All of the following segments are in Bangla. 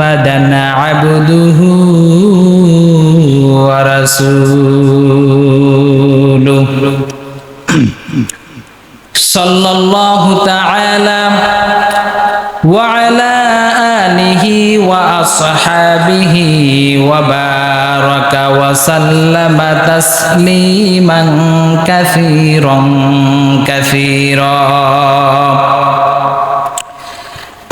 محمدا عبده ورسوله. صلى الله تعالى وعلى آله وأصحابه وبارك وسلم تسليما كثيرا كثيرا.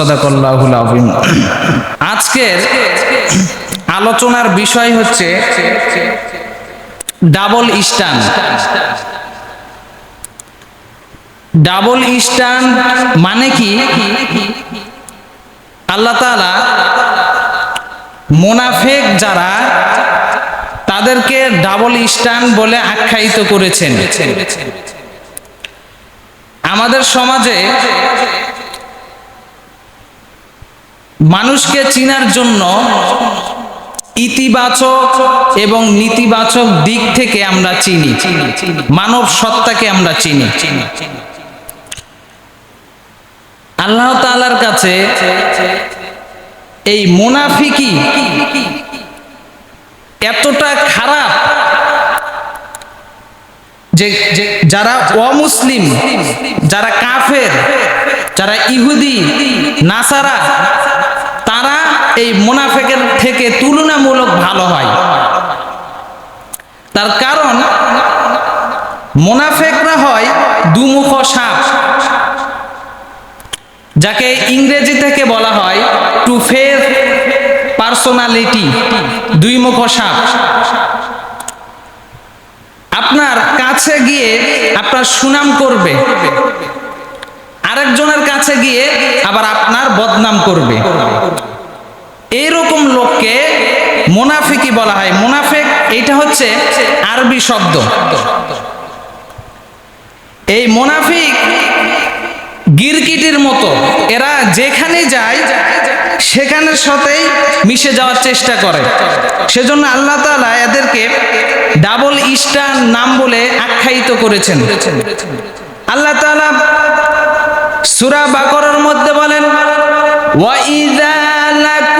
সদাকল্লাহুল আবিম আজকের আলোচনার বিষয় হচ্ছে ডাবল ইস্টান ডাবল ইস্টান মানে কি? আল্লাহ তালা মোনাফেক যারা, তাদেরকে ডাবল ইস্টান বলে আখ্যায়িত করেছেন। আমাদের সমাজে মানুষকে চিনার জন্য ইতিবাচক এবং নীতিবাচক দিক থেকে আমরা চিনি। মানব সত্তাকে আমরা চিনি। আল্লাহ তাআলার কাছে এই মুনাফিকি এতটা খারাপ যে যারা অমুসলিম, যারা কাফের, যারা ইহুদি, নাসারা এই মুনাফেকের থেকে তুলনামূলক ভালো হয়। তার কারণ, মোনাফেকরা হয় দুমুখ সাপ। যাকে ইংরেজি থেকে বলা হয় টু ফেস পার্সোনালিটি দুই মুখ সাপ। আপনার কাছে গিয়ে আপনার সুনাম করবে। আরেকজনের কাছে গিয়ে আবার আপনার বদনাম করবে। এইরকম লোককে মোনাফিকি বলা হয়। মোনাফেক এটা হচ্ছে আরবি শব্দ। এই মোনাফিক গিরকিটির মতো। এরা যেখানে যায়, সেখানের সাথেই মিশে যাওয়ার চেষ্টা করে। সেজন্য আল্লাহ তাআলা এদেরকে ডাবল ইস্টার নাম বলে আখ্যায়িত করেছেন। আল্লাহ তাআলা সূরা বাকরার মধ্যে বলেন ওয়াইদা লাকুল্লাযীনা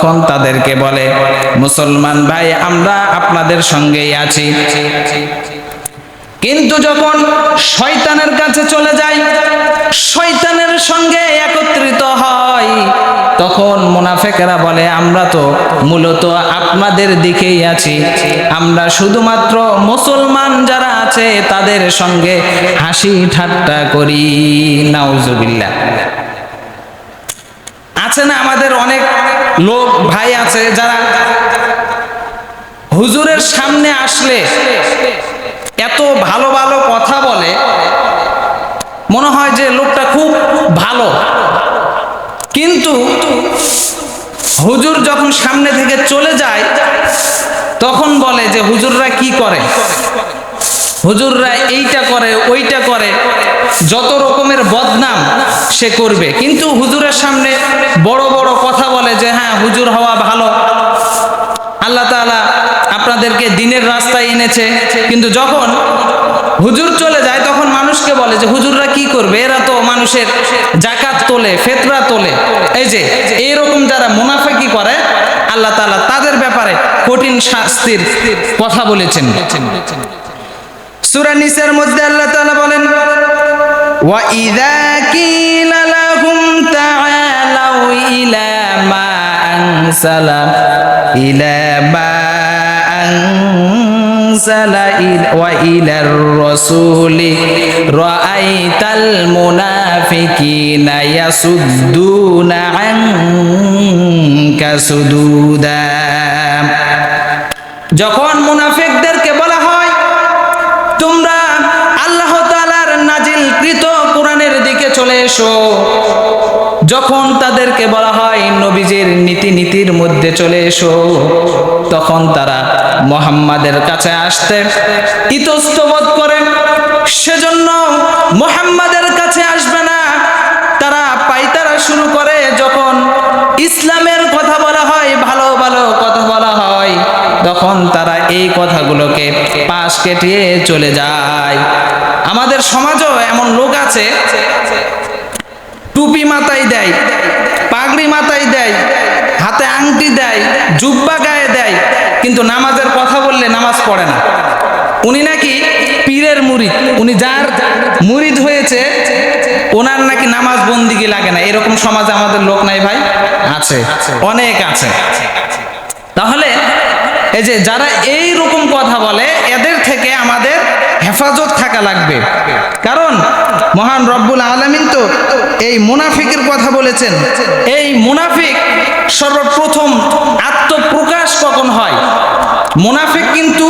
তখন তাদেরকে বলে, মুসলমান ভাই, আমরা আপনাদের সঙ্গেই আছি। কিন্তু যখন শয়তানের কাছে চলে যায়, শয়তানের সঙ্গে একত্রিত হয়, তখন মুনাফেকেরা বলে, আমরা তো মূলত আপনাদের দিকেই আছি। আমরা শুধুমাত্র মুসলমান যারা আছে, তাদের সঙ্গে হাসি ঠাট্টা করি। নাউজুবিল্লাহ। আছে না আমাদের অনেক লোক, ভাই আছে যারা হুজুরের সামনে আসলে এত ভালো ভালো কথা বলে, মনে হয় যে লোকটা খুব ভালো। কিন্তু হুজুর যখন সামনে থেকে চলে যায়, তখন বলে যে হুজুররা কি করে? হুজুররা এইটা করে, ওইটা করে, যত রকমের বদনাম সে করবে। কিন্তু হুজুরের সামনে বড় বড় কথা বলে যে হ্যাঁ হুজুর হওয়া ভালো। আল্লাহ তাআলা আপনাদেরকে দিনের রাস্তায় এনেছে। কিন্তু যখন হুজুর চলে যায়, তখন মানুষকে বলে যে, হুজুররা কি করবে? এরা তো মানুষের জাকাত তোলে, ফেতরা তোলে। এই যে, এইরকম যারা মুনাফেকি করে, আল্লাহ তাআলা তাদের ব্যাপারে কঠিন শাস্তির কথা বলেছেন। সূরা নিসার মধ্যে আল্লাহ তাআলা বলেন ইযা কিলা লাহুম তাআলাউ ইলা মা আনসালা ইলা মা আনসালা ওয়া ইলার রাসূলি রাআইতাল যখন মুনাফিকদেরকে বলা হয়, তোমরা আল্লাহ তাআলার নাজিলকৃত কোরআনের দিকে চলে এসো। যখন তাদেরকে বলা হয়, নবীজির নীতি নীতির মধ্যে চলে এসো। তখন তারা মোহাম্মদের কাছে আসতে ইতস্তবোধ করে, সেজন্য মোহাম্মদের কাছে আসবে না। তারা পাইতারা শুরু করে যখন ইসলামের কথা বলা হয়, ভালো ভালো কথা বলা হয়, তখন তারা এই কথাগুলোকে পাশ কেটিয়ে চলে যায়। আমাদের সমাজও এমন লোক আছে। টুপি মাথায় দেয় পাগড়ি মাথায় দেয় হাতে আংটি দেয় জুব্বা গায়ে দেয় কিন্তু নামাজের কথা বললে নামাজ পড়ে না। উনি নাকি পীরের মুরিদ উনি যার মুরিদ হয়েছে ওনার নাকি নামাজ বন্দিগি লাগে না। এরকম সমাজে আমাদের লোক নাই ভাই? আছে। অনেক আছে। তাহলে এই যে যারা এই রকম কথা বলে এদের থেকে আমাদের হেফাজত থাকা লাগবে। কারণ মহান রব্বুল আলমিন তো এই মুনাফিকের কথা বলেছেন। এই মুনাফিক সর্বপ্রথম আত্মপ্রকাশ কখন হয়? মুনাফিক কিন্তু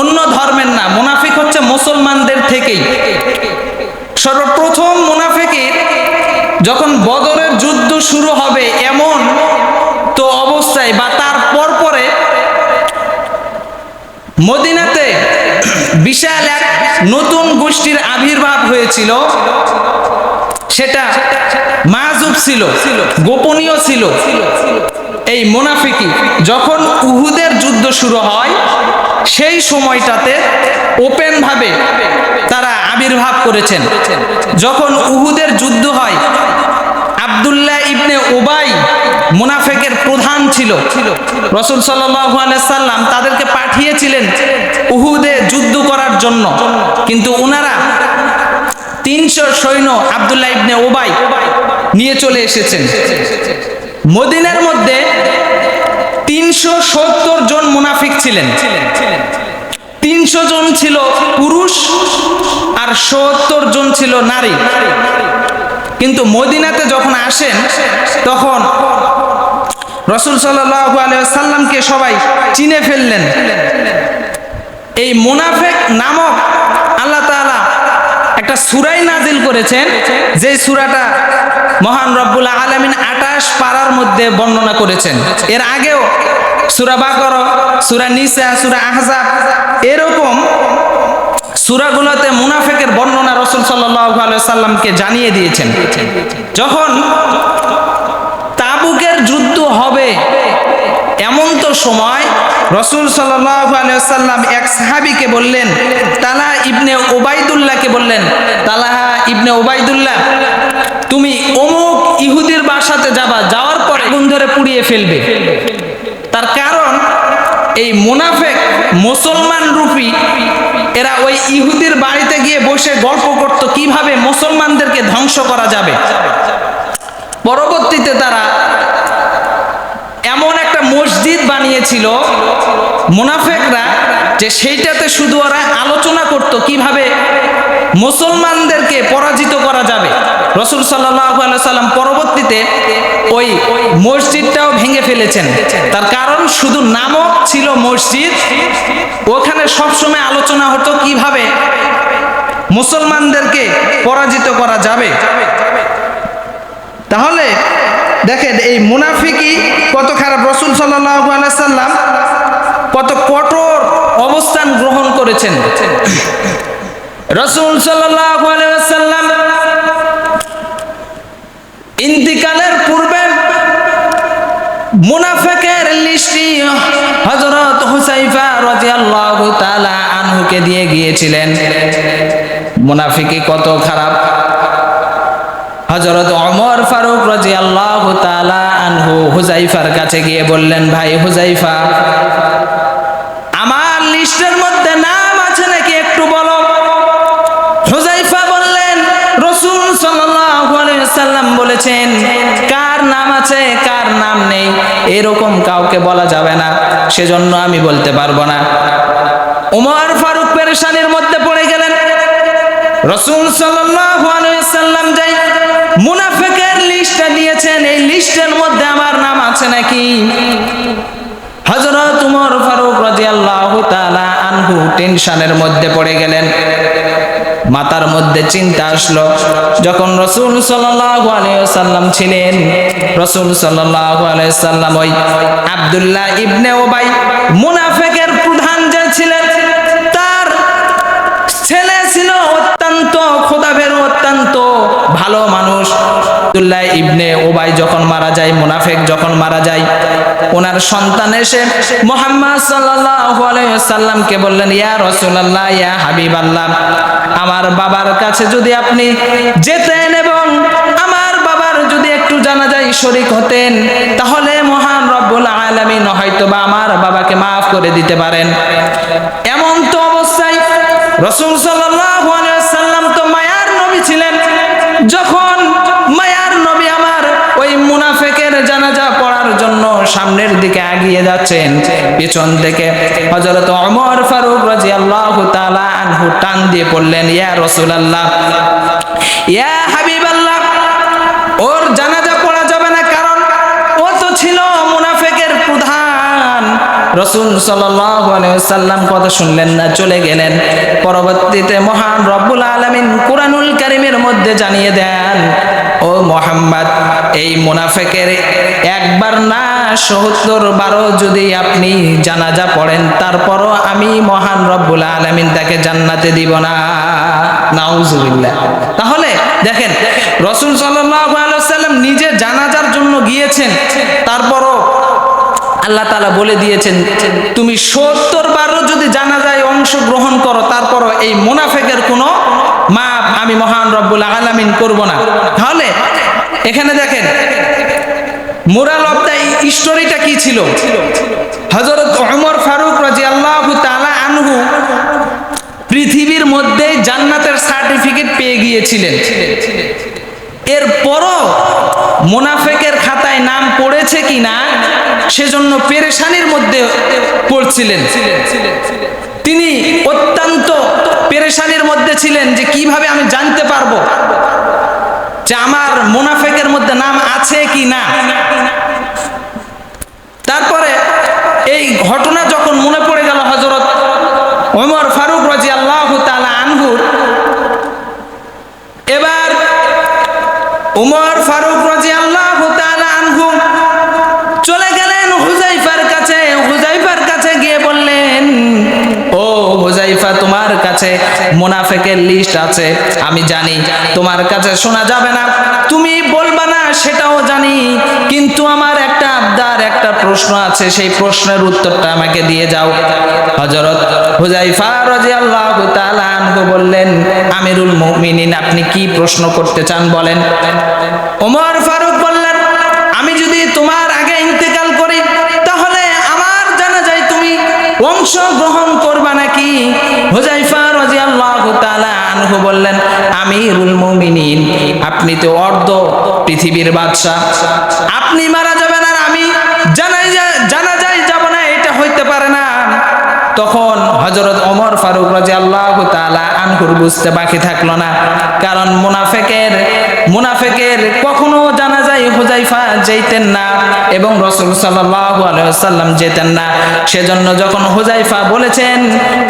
অন্য ধর্মের না, মুনাফিক হচ্ছে মুসলমানদের থেকেই। সর্বপ্রথম মুনাফিকের যখন বদরের যুদ্ধ শুরু হবে এমন তো অবস্থায় বা তার পর পরে মদিনাতে বিশাল এক নতুন গোষ্ঠীর আবির্ভাব হয়েছিল। সেটা মাজুব ছিল, গোপনীয় ছিল। এই মোনাফিকি যখন উহুদের যুদ্ধ শুরু হয়, সেই সময়টাতে ওপেন ভাবে তারা আবির্ভাব করেছেন। যখন উহুদের যুদ্ধ হয়, আব্দুল্লাহ ইবনে ওবাই মুনাফেকের প্রধান ছিল। রসুল সাল্লাম তাদেরকে পাঠিয়েছিলেন উহুদে যুদ্ধ করার জন্য। কিন্তু ওনারা তিনশো সৈন্য আব্দুল্লাহ ইবনে ওবাই নিয়ে চলে এসেছেন। মদিনার মধ্যে তিনশো সত্তর জন মুনাফিক ছিলেন। তিনশো জন ছিল পুরুষ আর সত্তর জন ছিল নারী। কিন্তু মদিনাতে যখন আসেন, তখন রসুল সাল্লামকে সবাই চিনে ফেললেন। এই মুনাফেক নামক আল্লাহ তাআলা একটা সুরাই নাজিল করেছেন, যে সুরাটা মহান রব্বুল আলমিন আটাশ পাড়ার মধ্যে বর্ণনা করেছেন। এর আগেও সুরা বাকর, সুরা নিসা, সুরা আহজাব এরকম সুরাগুলোতে মুনাফেকের বর্ণনা রসুল সাল্লামকে জানিয়ে দিয়েছেন। যখন তাবুকের যুদ্ধ হবে, এমন তো সময় রসুল সাল্লাম এক সাহাবিকে বললেন, তালা ইবনে ওবায়দুল্লাহকে বললেন তালাহা ইবনে ওবায়দুল্লাহ তুমি অমুক ইহুদির বাসাতে যাবা, যাওয়ার পর আগুন ধরে পুড়িয়ে ফেলবে। তার কারণ, এই মুনাফেক মুসলমান রূপী এরা ওই ইহুদির বাড়িতে গিয়ে বসে গল্প করত, কীভাবে মুসলমানদেরকে ধ্বংস করা যাবে। পরবর্তীতে তারা এমন একটা মসজিদ বানিয়েছিল, মুনাফেকরা, যে সেইটাতে শুধু ওরা আলোচনা করত, কীভাবে মুসলমানদেরকে পরাজিত করা যাবে। রসুল সাল্লাম পরবর্তীতে ওই মসজিদটাও ভেঙে ফেলেছেন। তার কারণ শুধু নামক ছিল মসজিদ, ওখানে সবসময় আলোচনা হতো কীভাবে মুসলমানদেরকে পরাজিত করা যাবে। তাহলে দেখেন এই মুনাফিকি কত খারাপ। রসুল সাল্লাম কত কঠোর অবস্থান গ্রহণ করেছেন। রসুল সাল্লাম ইন্তিকালের পূর্বে মুনাফেকের লিস্টি হজরত হুসাইফা রাদিয়াল্লাহু তাআলা আনহুকে দিয়ে গিয়েছিলেন। মুনাফিকি কত খারাপ। হজরত অমর ফারুক রাদিয়াল্লাহু তাআলা আনহু হুজাইফার কাছে গিয়ে বললেন, ভাই হুজাইফা বলেছেন, কার নাম আছে, কার নাম নেই, এরকম কাউকে বলা যাবে না, সেজন্য আমি বলতে পারব না। উমর ফারুক পেরেশানির মধ্যে পড়ে গেলেন। রসুল সাল্লাম যাই মুনাফিকের লিস্টটা দিয়েছেন, এই লিস্টের মধ্যে আমার নাম আছে নাকি? হযরত উমর ফারুক রাদিয়াল্লাহু তাআলা আনহু টেনশনের মধ্যে পড়ে গেলেন। মাথার মধ্যে চিন্তা আসলো। যখন রসুল সাল্লাম ছিলেন, রসুল সাল্লাল্লাহু আলাইসাল্লাম ওই আবদুল্লাহ ইবনে ওবাই মুনাফেকের প্রধান যে ছিলেন, তার ছেলে ছিল অত্যন্ত খোদাভের অত্যন্ত ভালো মানুষ। আব্দুল্লাহ ইবনে ওবাই যখন মারা যায়, মুনাফেক যখন মারা যায়, ওনার সন্তান এসে মোহাম্মদ সাল্লাল্লাহু আলাইহি সাল্লামকে বললেন, ইয়া রাসূলুল্লাহ, ইয়া হাবিবাল্লাহ, আমার বাবার কাছে যদি আপনি যেতেন এবং আমার বাবার যদি একটু জানা যায় শরিক হতেন, তাহলে মহান রব্বুল আলামিন হয়তো বা আমার বাবাকে মাফ করে দিতে পারেন। এমন তো অবস্থায় রসুল সাল্লাল্লাহু আলাইহি সাল্লাম তো মায়ার নবী ছিলেন। যখন ওই মুনাফেকের জানাজা পড়ার জন্য সামনের দিকে এগিয়ে যাচ্ছেন। পিছন থেকে হযরত ওমর ফারুক রাদিয়াল্লাহু তাআলা আনহু টান দিয়ে পড়লেন ইয়া রাসূলুল্লাহ, ইয়া হাবিবাল্লাহ, ওর জানাজা পড়া যাবে না কারণ ও তো ছিল মুনাফেকের প্রধান। রসুল সাল্লাম কথা শুনলেন না, চলে গেলেন। পরবর্তীতে মহান রব্বুল আলমিন কোরআনুল কারিমের মধ্যে জানিয়ে দেন, ও মোহাম্মদ এই মুনাফেকের একবার না, সত্তর বারো যদি আপনি জানাজা পড়েন, তারপরও আমি মহান রব্বুল আলমিন তাকে জান্নাতে দিব না। তাহলে দেখেন, রসুল সাল্লাম নিজে জানাজার জন্য গিয়েছেন, তারপরও আল্লাহ তালা বলে দিয়েছেন, তুমি সত্তর বারও যদি জানা যায় অংশগ্রহণ করো, তারপরও এই মুনাফেকের কোনো মাপ আমি মহান রব্বুল আলামিন করব না। তাহলে এখানে দেখেন, মোরাল অফ দ্য স্টোরিটা কি ছিল? হজরত ওমর ফারুক রাজি আল্লাহ তালা আনহু পৃথিবীর মধ্যে জান্নাতের সার্টিফিকেট পেয়ে গিয়েছিলেন। এরপরও মোনাফেকের খাতায় নাম পড়েছে কি না সেজন্য পেরেশানির মধ্যে পড়ছিলেন। তিনি অত্যন্ত পেরেশানির মধ্যে ছিলেন যে কীভাবে আমি জানতে পারব? যে আমার মুনাফেকের মধ্যে নাম আছে কি না? তারপরে এই ঘটনা যখন মনে পড়ে গেল হজরত ওমর ফারুক কাছে মুনাফেকের লিস্ট আছে, আমি জানি, তোমার কাছে শোনা যাবে না, তুমি বলবা না, সেটাও জানি, কিন্তু আমার একটা আবদার, একটা প্রশ্ন আছে, সেই প্রশ্নের উত্তরটা আমাকে দিয়ে যাও। হুজাইফা বললেন, আমিরুল মুমিনিন, আপনি কি প্রশ্ন করতে চান বলেন? ওমর অংশ গ্রহণ করবা নাকি? হুজাইফা রাদিয়াল্লাহু তাআলা আনহু বললেন, আমিরুল মুমিনিন, আপনি তো অর্ধ পৃথিবীর বাদশা আপনি মারা যাবেন আর আমি জানাই জানা যায় যাব না, এটা হইতে পারে না। তখন হজরত ওমর ফারুক রাজি আল্লাহ তালা আনহুর বুঝতে বাকি থাকল না, কারণ মুনাফেকের মুনাফেকের কখনো জানা হুজাইফা যেতেন না এবং রসুল সাল্লাহ আলাইসাল্লাম যেতেন না। সেজন্য যখন হুজাইফা বলেছেন,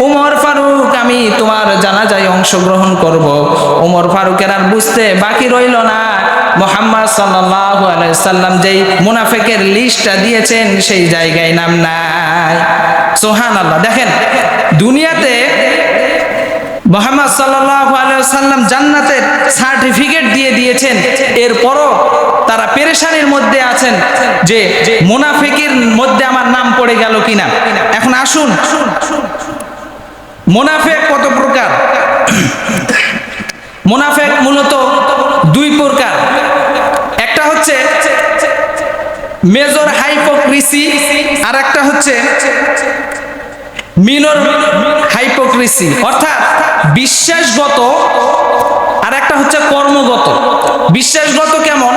উমর ফারুক, আমি তোমার জানাজায় অংশগ্রহণ করব। উমর ফারুকের আর বুঝতে বাকি রইল না। মোহাম্মদ সাল্লাল্লাহু আলাইহি সাল্লাম যেই মুনাফেকের লিস্টটা দিয়েছেন, সেই জায়গায় নাম নাই। সোহান আল্লাহ দেখেন, দুনিয়াতে মোহাম্মদ সাল্লাম জান্নাতের সার্টিফিকেট দিয়ে দিয়েছেন। এরপরও তারা পেরেশানির মধ্যে আছেন যে মুনাফিকের মধ্যে আমার নাম পড়ে গেল কিনা। এখন আসুন। মুনাফেক কত প্রকার? মুনাফেক মূলত দুই প্রকার। একটা হচ্ছে মেজর হাইপোক্রিসি আর একটা হচ্ছে মিনর হাইপোক্রিসি। অর্থাৎ বিশ্বাসগত আর একটা হচ্ছে কর্মগত। বিশ্বাসগত কেমন?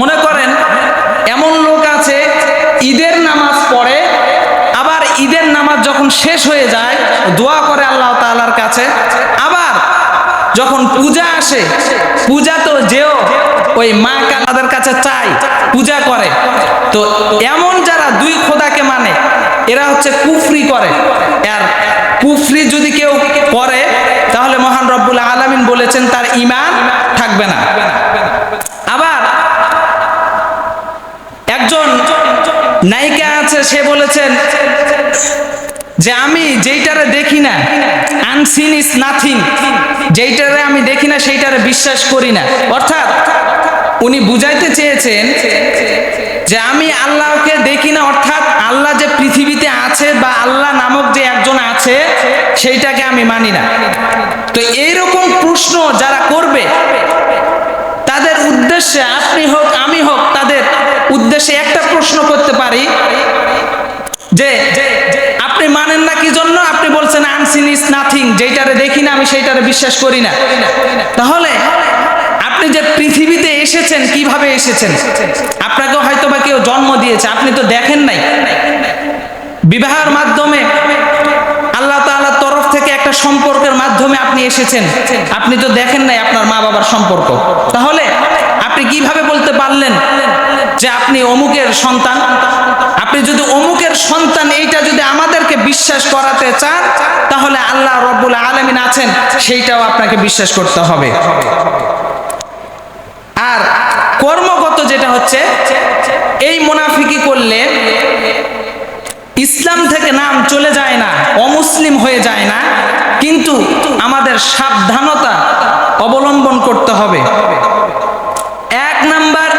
মনে করেন, এমন লোক আছে, ঈদের নামাজ পড়ে, আবার ঈদের নামাজ যখন শেষ হয়ে যায়, দোয়া করে আল্লাহ তাল্লার কাছে, আবার যখন পূজা আসে, পূজা তো যেও, ওই মা কালাদের কাছে চাই পূজা করে। তো এমন যারা দুই খোদাকে মানে এরা হচ্ছে কুফরি করে। আর কুফরি যদি কেউ করে, তাহলে মহান রব্বুল আলামিন বলেছেন, তার ইমান থাকবে না। আবার একজন নায়িকা আছে, সে বলেছেন যে আমি যেইটারে দেখি না আনসিন ইজ নাথিং যেইটারে আমি দেখি না, সেইটারে বিশ্বাস করি না। অর্থাৎ উনি বুঝাইতে চেয়েছেন যে আমি আল্লাহকে দেখি না, অর্থাৎ আল্লাহ যে পৃথিবীতে আছে বা আল্লাহ নামক যে একজন আছে, সেইটাকে আমি মানি না। তো এইরকম প্রশ্ন যারা করবে, তাদের উদ্দেশ্যে আপনি হোক, আমি হোক, তাদের উদ্দেশ্যে একটা প্রশ্ন করতে পারি যে আপনি মানেন না কি জন্য আপনি বলছেন আনসিন ইজ নাথিং যেইটারে দেখি না, আমি সেইটারে বিশ্বাস করি না। তাহলে আপনি যে পৃথিবীতে এসেছেন, কীভাবে এসেছেন? আপনাকে হয়তো বা কেউ জন্ম দিয়েছে, আপনি তো দেখেন নাই। বিবাহের মাধ্যমে আল্লাহ তাআলার তরফ থেকে একটা সম্পর্কের মাধ্যমে আপনি এসেছেন। আপনি তো দেখেন নাই আপনার মা বাবার সম্পর্ক। তাহলে আপনি কীভাবে বলতে পারলেন যে আপনি অমুকের সন্তান? আপনি যদি অমুকের সন্তান, এইটা যদি আমাদেরকে বিশ্বাস করাতে চান আল্লাহ রব্বুল আলমিন আছেন, সেইটাও আপনাকে বিশ্বাস করতে হবে। আর কর্মগত যেটা হচ্ছে, এই মুনাফিকি করলে ইসলাম থেকে নাম চলে যায় না, অমুসলিম হয়ে যায় না, কিন্তু আমাদের সাবধানতা অবলম্বন করতে হবে। এক নাম্বার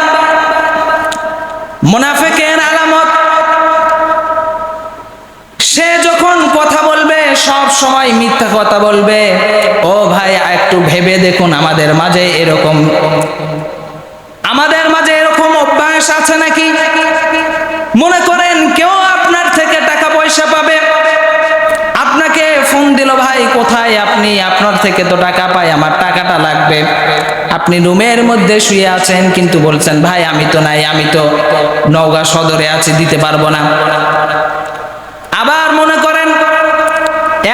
মুনাফিকের আলামত সে যখন কথা বলবে সব সময় মিথ্যা কথা বলবে। ও ভাই একটু ভেবে দেখুন আমাদের মাঝে এরকম। আমাদের মাঝে এরকম অভ্যাস আছে নাকি? মনে করেন কেউ আপনার থেকে টাকা পয়সা পাবে। আপনাকে ফোন দিল, ভাই, কোথায় আপনি? আপনার থেকে তো টাকা পাই, আমার টাকাটা লাগবে। আপনি রুমের মধ্যে শুয়ে আছেন, কিন্তু বলছেন, ভাই, আমি তো নাই, আমি তো নওগাঁ সদরে আছি, দিতে পারব না আবার মনে করেন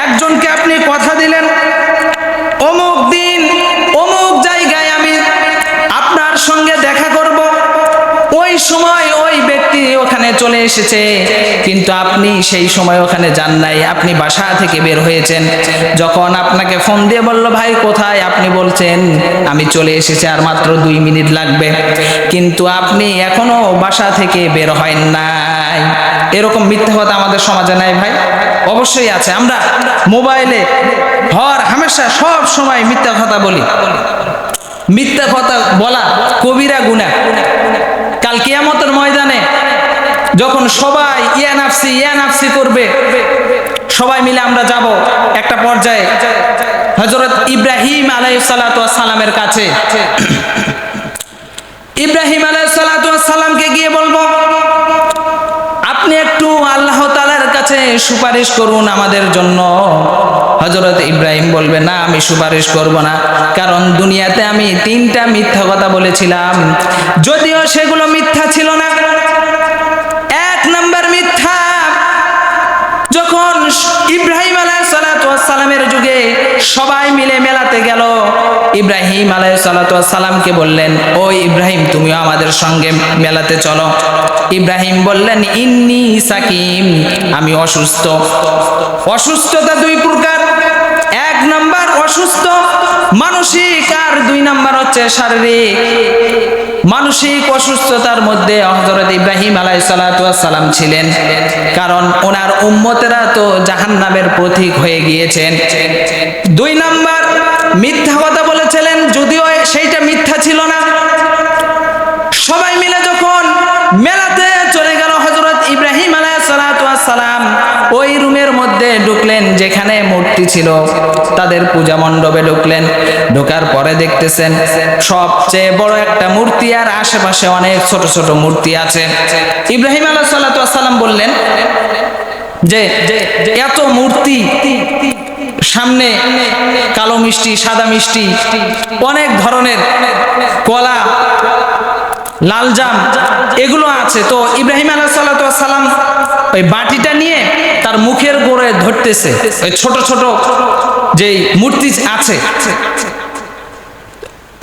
একজনকে আপনি কথা দিলেন অমুক দিন অমুক জায়গায় আমি আপনার সঙ্গে দেখা করব ওই সময় ওই ব্যক্তি ওখানে চলে এসেছে। কিন্তু আপনি সেই সময় ওখানে যান নাই। আপনি বাসা থেকে বের হয়েছেন। যখন আপনাকে ফোন দিয়ে বলল, ভাই, কোথায়? আপনি বলছেন, আমি চলে এসেছি আর মাত্র দুই মিনিট লাগবে। কিন্তু আপনি এখনও বাসা থেকে বের হয় নাই। এরকম মিথ্যা কথা আমাদের সমাজে নাই ভাই। অবশ্যই আছে। আমরা মোবাইলে হর হামেশা সব সময় মিথ্যা কথা বলি। মিথ্যা কথা বলা কবিরা গুণা। কাল কিয়ামতের ময়দানে যখন সবাই ইয়া নাফসি ইয়া নাফসি করবে, সবাই মিলে আমরা যাব একটা পর্যায়ে হজরত ইব্রাহিম সালামের কাছে। ইব্রাহিম সালামকে গিয়ে বলব, আপনি একটু আল্লাহ তালার কাছে সুপারিশ করুন আমাদের জন্য। হজরত ইব্রাহিম বলবে, না, আমি সুপারিশ করব না। কারণ দুনিয়াতে আমি তিনটা মিথ্যা কথা বলেছিলাম। যদিও সেগুলো মিথ্যা ছিল না সবাই মিলে মেলাতে গেল। ইব্রাহিম সালামকে বললেন, ও ইব্রাহিম, তুমিও আমাদের সঙ্গে মেলাতে চলো। ইব্রাহিম বললেন, ইন্নি সাকিম, আমি অসুস্থ। অসুস্থতা দুই প্রকার। এক নাম্বার অসুস্থ, মানসিক আর দুই নাম্বার হচ্ছে শারীরিক। মানসিক অসুস্থতার মধ্যে হজরত ইব্রাহিম আলাইসালাম ছিলেন। কারণ ওনার উম্মতেরা তো জাহান্নামের প্রতীক হয়ে গিয়েছেন। দুই নাম্বার, মিথ্যা কথা বলেছিলেন, যদিও সেইটা মিথ্যা ছিল না। সবাই মিলে যখন মেলাতে ঢুকলেন, যেখানে মূর্তি ছিল। তাদের পূজা মণ্ডপে ঢুকলেন। ঢোকার পরে দেখতেছেন, সবচেয়ে বড় একটা মূর্তি আর আশেপাশে অনেক ছোট ছোট মূর্তি আছে। ইব্রাহিম আলাহ সাল্লাম বললেন, যে, এত মূর্তি, সামনে কালো মিষ্টি, সাদা মিষ্টি, অনেক ধরনের কলা, লাল জাম, এগুলো আছে। তো ইব্রাহিম আলাহ সাল্লাম ওই বাটিটা নিয়ে তার মুখের গোড়ে ধরতেছে। ওই ছোট ছোট যে মূর্তি আছে।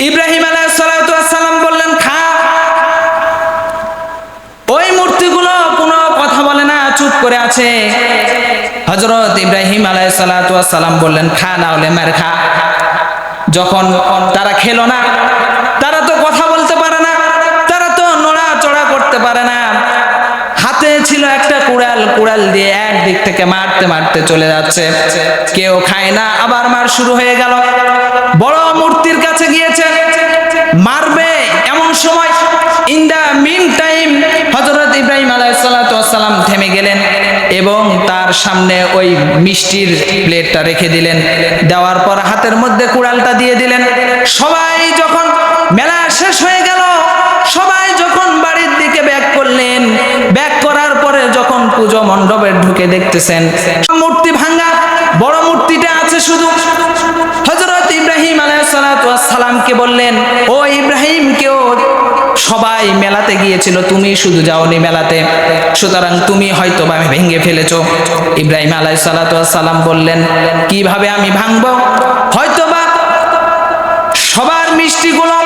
ইব্রাহিম আলাহ সাল্লাম বললেন, খা। ওই মূর্তিগুলো কোনো কথা বলে না, চুপ করে আছে। হজরত ইব্রাহিম আলাহ সাল্লাম বললেন, খা না হলে মার খা। যখন তারা খেলো না, তারা তো কথা কুড়াল দিয়ে একদিক থেকে মারতে মারতে চলে যাচ্ছে। কেউ খায় না, আবার মার শুরু হয়ে গেল। বড় মূর্তির কাছে গিয়েছে। মারবে এমন সময় ইন দা মিন টাইম হজরত ইব্রাহিম আলাইসালাম থেমে গেলেন এবং তার সামনে ওই মিষ্টির প্লেটটা রেখে দিলেন। দেওয়ার পর হাতের মধ্যে কুড়ালটা দিয়ে দিলেন। সবাই যখন মেলা শেষ হয়ে গেল, সবাই যখন বাড়ির দিকে ব্যাক করলেন পুজো মণ্ডপে ঢুকে দেখতেছেন। মূর্তি ভাঙ্গা বড় মূর্তিটা আছে শুধু। হজরত ইব্রাহিম আলাইসালামকে বললেন, ও ইব্রাহিম, কেউ সবাই মেলাতে গিয়েছিল, তুমি শুধু যাওনি মেলাতে। সুতরাং তুমি হয়তো বা ভেঙে ফেলেছ। ইব্রাহিম আলাই সালাম বললেন, কীভাবে আমি ভাঙবো? হয়তো বা সবার মিষ্টিগুলো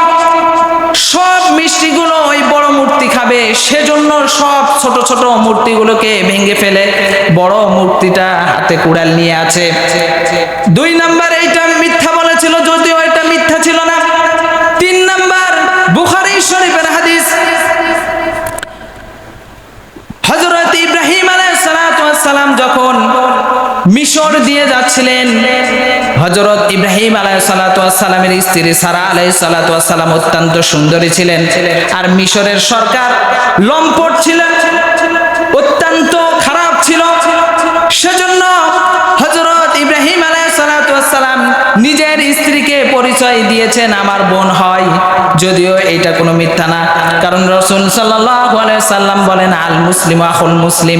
সব মিষ্টিগুলো ওই বড় মূর্তি খাবে। সেজন্য সব ছোট ছোট মূর্তিগুলোকে ভেঙে ফেলে বড় মূর্তিটা হাতে কুড়াল নিয়ে আছে। দুই নাম্বার, এইটা মিথ্যা বলেছিল যদিও এটা মিথ্যা ছিল না। তিন নাম্বার, বুখারী শরীফের হাদিস। হযরত ইব্রাহিম আলাইহিস সালাম যখন মিশর দিয়ে যাচ্ছিলেন। হজরত ইব্রাহিম আলাইসালামের স্ত্রী সারা আলাইসালাম অত্যন্ত সুন্দরী ছিলেন। আর মিশরের সরকার লম্পট ছিলেন অত্যন্ত খারাপ ছিল। সেজন্য হজরত ইব্রাহিম আলাইসালাম নিজের স্ত্রীকে পরিচয় দিয়েছেন আমার বোন হয়, যদিও এটা কোনো মিথ্যা না। কারণ রসুল সাল্লাম বলেন, আল মুসলিম আহুল মুসলিম।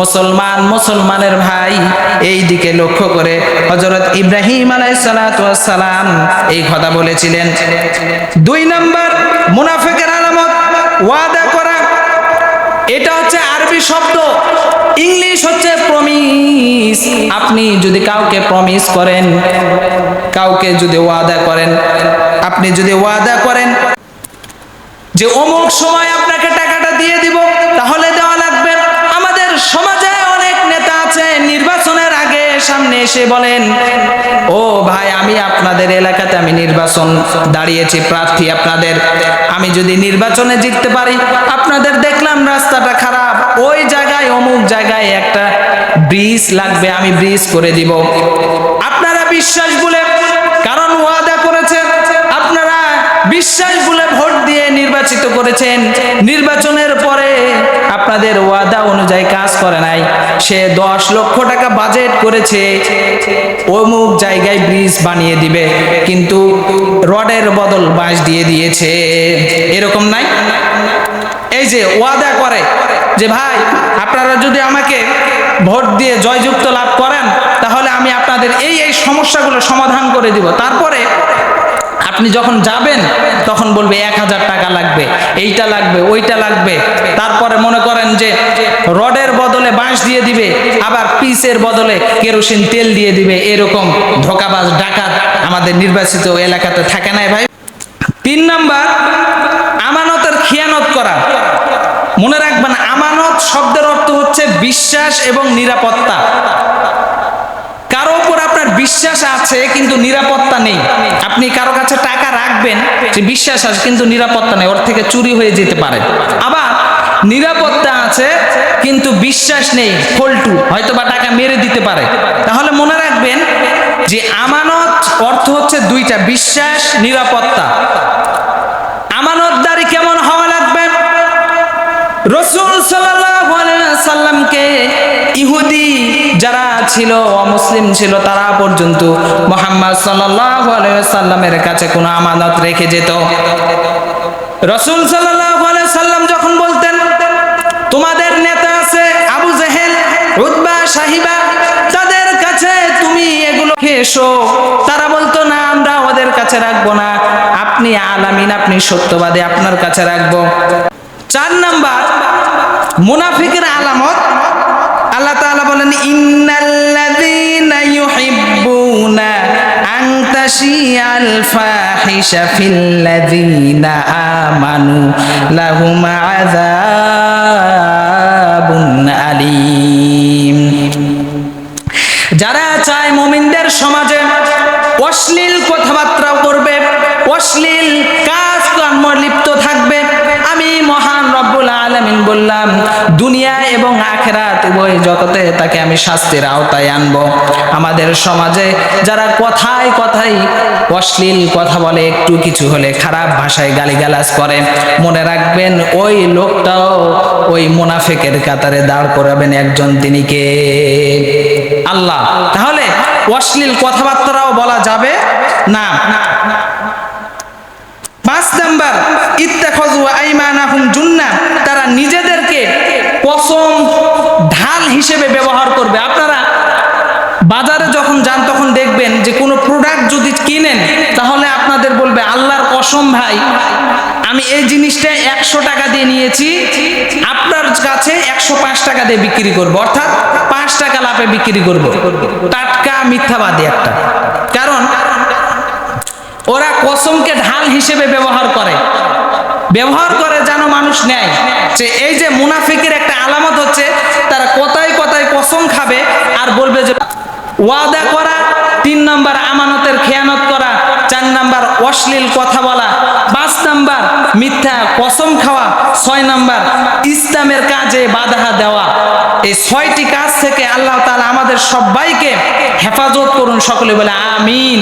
মুসলমান মুসলমানের ভাই, এই দিকে লক্ষ্য করে হজরত ইব্রাহিম আলাইসালাম এই কথা বলেছিলেন। দুই নম্বর, মুনাফেকের আলামত, ওয়াদা করা। এটা হচ্ছে আরবি শব্দ, ইংলিশ হচ্ছে প্রমিস আপনি যদি কাউকে প্রমিস করেন, কাউকে যদি ওয়াদা করেন, আপনি যদি ওয়াদা করেন যে অমুক সময় আপনাকে টাকাটা দিয়ে দিব, তাহলে দেওয়া লাগবে। আমাদের সমাজে অনেক নেতা আছে, নির্বাচনের আগে সামনে এসে বলেন, ও ভাই, আমি আপনাদের এলাকাতে আমি নির্বাচন দাঁড়িয়েছি, প্রার্থী আপনাদের। আমি যদি নির্বাচনে জিততে পারি, আপনাদের দেখলাম রাস্তাটা খারাপ জায়গায় একটা ব্রিজ লাগবে, আমি ব্রিজ করে দিব। আপনারা বিশ্বাস বলে কারণ ওয়াদা করেছেন, আপনারা বিশ্বাস বলে ভোট দিয়ে নির্বাচিত করেছেন। নির্বাচনের পরে আপনাদের ওয়াদা অনুযায়ী কাজ করে নাই। সে দশ লক্ষ টাকা বাজেট করেছে, অমুক জায়গায় ব্রিজ বানিয়ে দিবে, কিন্তু রডের বদল বাঁশ দিয়ে দিয়েছে। এরকম নাই? এই যে ওয়াদা করে যে ভাই, আপনারা যদি আমাকে ভোট দিয়ে জয়যুক্ত লাভ করেন, তাহলে আমি আপনাদের এই এই সমস্যাগুলো সমাধান করে দিব। তারপরে আপনি যখন যাবেন, তখন বলবে এক হাজার টাকা লাগবে, এইটা লাগবে, ওইটা লাগবে। তারপরে মনে করেন যে রডের বদলে বাঁশ দিয়ে দিবে, আবার পিসের বদলে কেরোসিন তেল দিয়ে দিবে, এরকম ধোকাবাজ ডাকাত আমাদের নির্বাচিত এলাকাতে থাকে না ভাই। তিন নাম্বার, আমানতের খিয়ানত করা। শব্দের অর্থ হচ্ছে বিশ্বাস এবং নিরাপত্তা। কারও উপর আপনার বিশ্বাস আছে, কিন্তু নিরাপত্তা নেই। আপনি কারও কাছে টাকা রাখবেন, যে বিশ্বাস আছে, কিন্তু নিরাপত্তা নেই, ওর থেকে চুরি হয়ে যেতে পারে। আবার নিরাপত্তা আছে, কিন্তু বিশ্বাস নেই ফল্টু হয়তো বা টাকা মেরে দিতে পারে। তাহলে মনে রাখবেন যে আমানত অর্থ হচ্ছে দুইটা, বিশ্বাস, নিরাপত্তা। আমানতদারি কেমন হওয়া যারা ছিল অমুসলিম ছিল, তারা পর্যন্ত মোহাম্মদ সাল্লামের কাছে কোনো আমানত রেখে যেত। রসুল সাল্লাম যখন বলতেন, তোমাদের নেতা আছে আবু জেহেল সাহিবা, তাদের কাছে তুমি এগুলো এসো। তারা বলতো, না, আমরা ওদের কাছে রাখব না। আপনি আলামিন, আপনি সত্যবাদী, আপনার কাছে রাখব। চার নাম্বার, মুনাফিকের আলামত বলেন যারা চায় মুমিনদের সমাজে অশ্লীল কথাবার্তা করবে অশ্লীল কাজ কর্ম লিপ্ত থাকবে আমি মহান রব্বুল আলামিন বললাম, দুনিয়া এবং আখেরাত উভয় জগতে তাকে আমি শাস্তির আওতায় আনব। আমাদের সমাজে যারা কথায় কথায় অশ্লীল কথা বলে, একটু কিছু হলে খারাপ ভাষায় গালিগালাজ করে, মনে রাখবেন ওই লোকটাও ওই মুনাফেকের কাতারে দাঁড় করাবেন একজন তিনি কে? আল্লাহ। তাহলে অশ্লীল কথাবার্তাও বলা যাবে? না। পাঁচ নাম্বার, ইত্তাখাযু আইমানাহুম জুন্না, তারা নিজেদেরকে কসম ঢাল হিসেবে ব্যবহার করবে। আপনারা বাজারে যখন যান, তখন দেখবেন যে কোনো প্রোডাক্ট যদি কিনেন, তাহলে আপনাদের বলবে, আল্লাহর কসম ভাই, আমি এই জিনিসটা একশো টাকা দিয়ে নিয়েছি, আপনার কাছে একশো পাঁচ টাকা দিয়ে বিক্রি করব। অর্থাৎ পাঁচ টাকা লাভে বিক্রি করব। টাটকা মিথ্যাবাদী একটা। কারণ ওরা কসমকে ঢাল হিসেবে ব্যবহার করে। ব্যবহার করে যেন মানুষ নেয়। যে এই যে মুনাফিকের একটা আলামত হচ্ছে, তারা কথায় কথায় কসম খাবে আর বলবে যে, ওয়াদা করা, তিন নম্বর আমানতের খেয়ানত করা, চার নাম্বার অশ্লীল কথা বলা, পাঁচ নাম্বার মিথ্যা কসম খাওয়া, ছয় নাম্বার ইসলামের কাজে বাধা দেওয়া। এই ছয়টি কাজ থেকে আল্লাহ তালা আমাদের সবাইকে হেফাজত করুন সকলে বলে, আমিন।